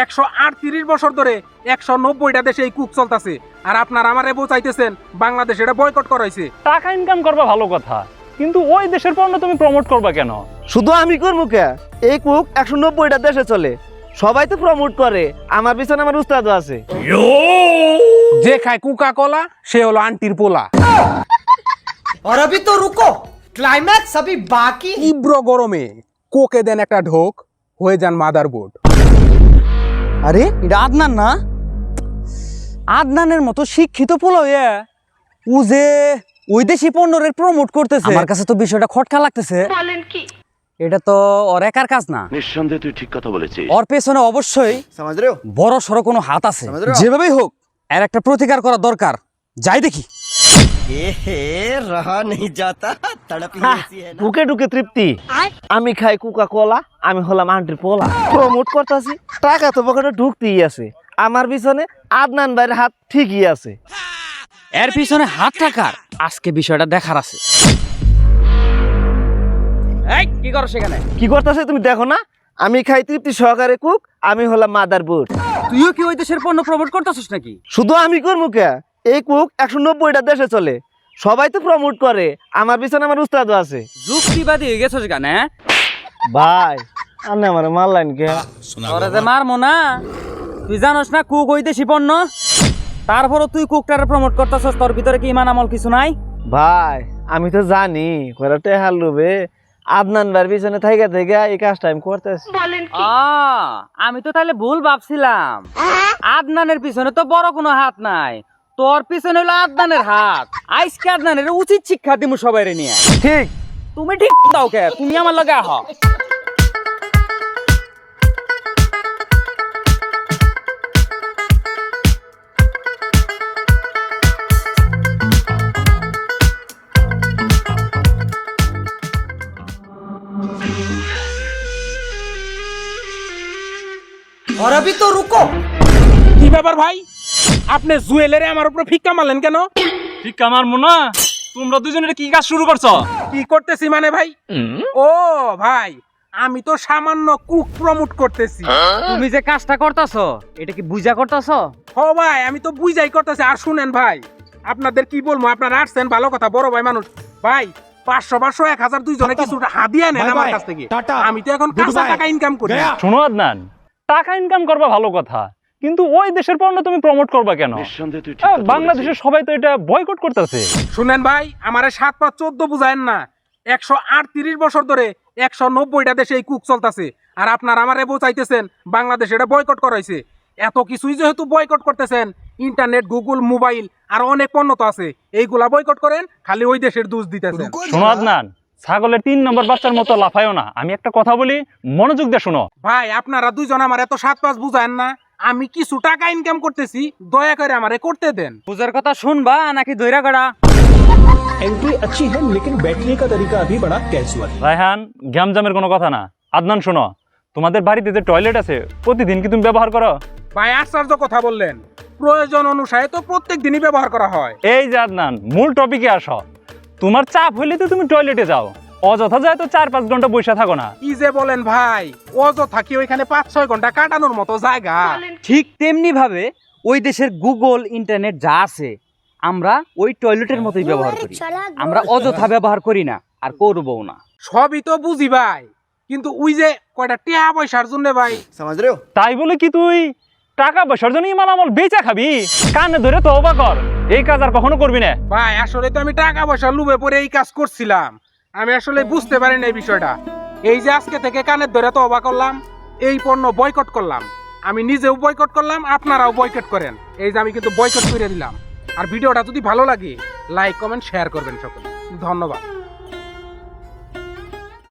একশো আটত্রিশ বছর ধরে একশো নব্বইটা দেশে এই কুক চলতেছে আর আপনার আমারে বোঝাইতেছেন বাংলাদেশ এটা বয়কট করাইছে টাকা ইনকাম করবা ভালো কথা কিন্তু ওই দেশের পণ্য তুমি প্রমোট করবা কেন শুধু আমি করবো কে এই কুক একশো নব্বইটা দেশে চলে সবাই তো প্রমোট করে আমার পিছনে আমার উস্তাদও আছে যে খায় কুকা কলা সে হলো আন্টির পোলা और अभी तो रुको क्लाइमैक्स अभी बाकी है। তীব্র গরমে কোকে দেন একটা ঢোক হয়ে যান মাদার বোর্ড আরে এটা আদনান না? আদনানের মতো শিক্ষিত পোলা হয়ে ও যে ওই দেশি পণ্যের প্রমোট করতেছে। আমার কাছে তো বিষয়টা খটকা লাগতেছে। বলেন কি? এটা তো ওর একার কাজ না। নিঃসন্দেহে তুই ঠিক কথা বলেছিস। ওর পেছনে অবশ্যই বড় সড়ো কোনো হাত আছে। যেভাবেই হোক। এর একটা প্রতিকার করা দরকার। যাই দেখি। তৃপ্তি আমি খাই কুকা কলা আমি হলাম আন্টির পোলা প্রমোট করতেছি টাকা তো পকেটে ঢুকতেই আছে। আমার পিছনে আদনান ভাইয়ের হাত ঠিকই আছে। এর পিছনে হাত টাকার আজকে বিষয়টা দেখার আছে। এই কি করো সেখানে? কি করতেছে তুমি দেখো না? আমি খাই তৃপ্তি সহকারে কুক আমি হলাম মাদার বোর্ড তুইও কি ওই দেশের পণ্য প্রমোট করতেছিস নাকি? শুধু আমি করব কে? এই কুক একশো নব্বইটা দেশে চলে। সবাই তো প্রমোট করে আমার পিছনে আমার উস্তাদও আছে। যুক্তিবাদী হয়ে গেছিস কেন হ্যাঁ? ভাই আপনি আমার মারলেন কে? তোরে যে মারমো না তুই জানোস না কুক দেশি পণ্য? তারপরও তুই কুকটারে প্রমোট করতেছস তোর ভিতরে কি ইমান আমল কিছু নাই? ভাই আমি তো জানি কয়টা টেহার লোভে আদনান ভাইয়ের পিছনে থেকে থেকে এই কাজটা আমি করতেছি। আ, আমি তো তাহলে ভুল ভাবছিলাম। আদনানের পিছনে তো বড় কোনো হাত নাই। তোর পিছনে হলো আদনানের হাত আইসকে আদনানের উচিত শিক্ষা দিমু সবাই নিয়ে ঠিক তুমি ঠিক দাও কে তুমি আমার লগে আহ और अभी तो रुको কি ব্যাপার ভাই আপনি জুয়েলারি আমার উপরে ফিক্কা মারলেন কেন? ঠিক আমার মনে তোমরা দুজনে কি কাজ শুরু করছ? কি করতেছি মানে ভাই? ও ভাই আমি তো সামান্য কুক প্রমোট করতেছি। তুমি যে কাজটা করতেছো এটা কি বুঝা করতেছো? ও ভাই আমি তো বুঝাই করতেছি। আর শুনেন ভাই আপনাদের কি বলব আপনারা আসছেন ভালো কথা বড় ভাই মানুষ। ভাই পাঁচশো পাঁচশো এক হাজার দুইজনে কিছু হাদিয়া নেন আমার কাছ থেকে। আমি তো এখন টাকা ইনকাম করি। শোনো আদনান টাকা ইনকাম করবা ভালো কথা। কিন্তু ওই দেশের পণ্য তুমি প্রমোট করবা কেন? কথা বাংলাদেশের সবাই তো এটা বয়কট করতেছে। শুনেন ভাই আমারে সাত পাঁচ চোদ্দ বুঝায়েন না। একশো আটত্রিশ বছর ধরে একশো নব্বইটা দেশে এই কুক চলতেছে। আর আপনার আমারে বোঝাইতেছেন বাংলাদেশ এটা বয়কট করাইছে। এত কিছুই যেহেতু বয়কট করতেছেন ইন্টারনেট গুগল মোবাইল আর অনেক পণ্য তো আছে। এইগুলা বয়কট করেন খালি ওই দেশের দোষ দিতেছেন। শোনো আদনান ছাগলের তিন নম্বর বাচ্চার মতো লাফায়ও না। আমি একটা কথা বলি মনোযোগ দিয়ে শোনো। ভাই আপনারা দুইজন আমার এত সাত পাঁচ বুঝায়েন না। আমি কিছু টাকা ইনকাম করতেছি দয়া করে আমারে করতে দেন বুঝার কথা শুনবা নাকি দৈরা গড়া एंट्री अच्छी है लेकिन बैठने का तरीका अभी बड़ा कैजुअल है রায়হান গ্যামজামের কোনো কথা না আদনান শোনো তোমাদের বাড়িতে যে টয়লেট আছে প্রতিদিন কি তুমি ব্যবহার করো ভাই আশ্চর্য কথা বললেন প্রয়োজন অনুসারে তো প্রত্যেক দিনই ব্যবহার করা হয় এই যে আদনান মূল টপিকে আসো তোমার চাপ হইলে তো তুমি টয়লেটে যাও অযথা যায় তো চার পাঁচ ঘণ্টা বসে থাকো না। কি যে বলেন ভাই অযথা কি ওইখানে পাঁচ ছয় ঘণ্টা কাটানোর মতো জায়গা? ঠিক তেমনি ভাবে ওই দেশের গুগল ইন্টারনেট যা আছে আমরা ওই টয়লেটের মতোই ব্যবহার করি। আমরা অযথা ব্যবহার করি না আর করবও না। সবই তো বুঝি ভাই কিন্তু ওই যে কয়টা টিয়া পয়সার জন্য ভাই? সমাজ রেও তাই বলে কি তুই টাকা পয়সার জন্য ইমান আমল বেচা খাবি? কানে ধরে তো অবাক কর এই কাজ আর কখনো করবি না। ভাই আসলে তো আমি টাকা পয়সা লুবে পরে এই কাজ করছিলাম। আমি আসলে বুঝতে পারি না এই বিষয়টা। এই যে আজকে থেকে কানের ধরে তো অবাক করলাম এই পণ্য বয়কট করলাম। আমি নিজেও বয়কট করলাম, আপনারাও বয়কট করেন। এই যে আমি কিন্তু বয়কট করে দিলাম। আর ভিডিওটা যদি ভালো লাগে লাইক কমেন্ট শেয়ার করবেন সকলে। ধন্যবাদ।